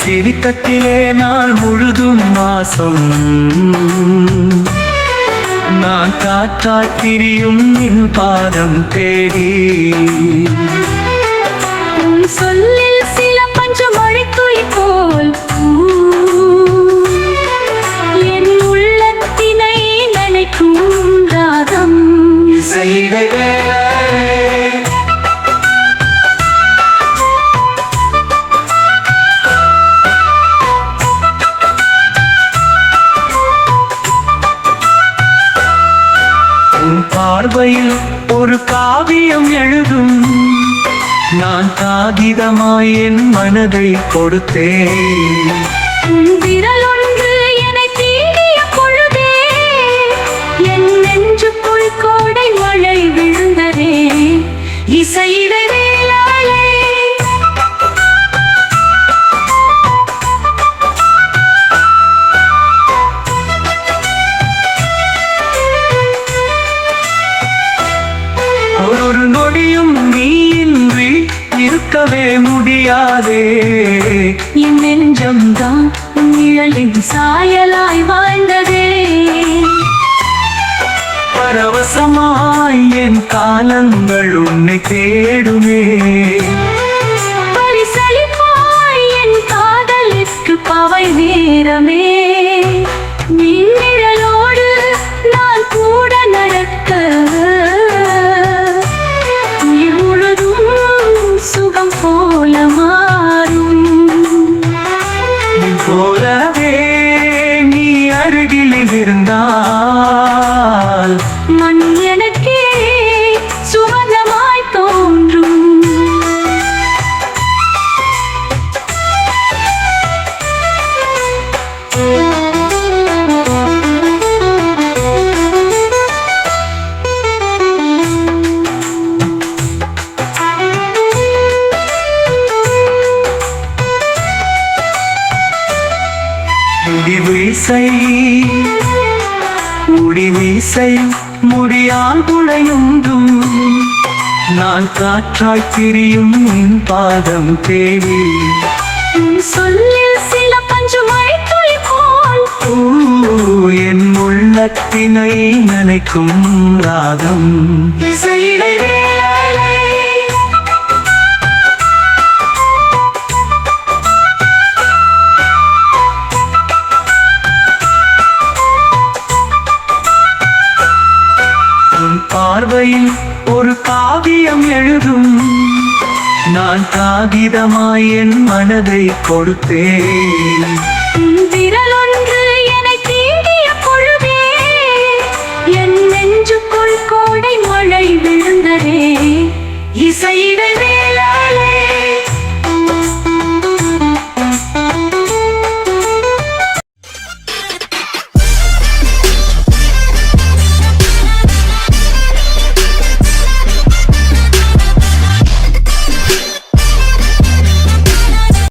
சிரித்தத்திலே நாள் முழுதும் மாசம் நான் காற்றாய் திரியும் நின் பாதம் தேடி. பார்வையில் ஒரு காவியம் எழுதும். நான் காகிதமாய் என் மனதை கொடுத்தேன். உன் விரல் ஒன்று என்னை தீண்டிய பொழுதே என் நெஞ்சுக்குள் கோடை மழை விழுந்ததே. இசையிட ஒரு நொடியும் நீயின்றி இருக்கவே முடியாதே. என் நெஞ்சம்தான் உன் நிழலின் சாயலாய் வாழ்ந்ததே. பரவசமாய் என் காலங்கள் உன்னை தேடுமே. பரிசளிப்பாய் என் காதலுக்கு பவை நேரமே. போலவே நீ அருகில் இருந்தால் முடிவு இசை. முடிவு இசை முடியால் குழையுண்டும் நான் காற்றாய் திரியும் உன் பாதம் உன் சொல்லில் சில பஞ்சு ஊ, என் உள்ளத்தினை நினைக்கும் ராகம். இசையிலே பார்வையில் ஒரு காவியம் எழுதும். நான் காகிதமாய் என் மனதை கொடுத்தேன். உன் விரல் ஒன்று பொழுதே என் நெஞ்சுக்குள் கோடை மழை விழுந்ததே. இசையிடவே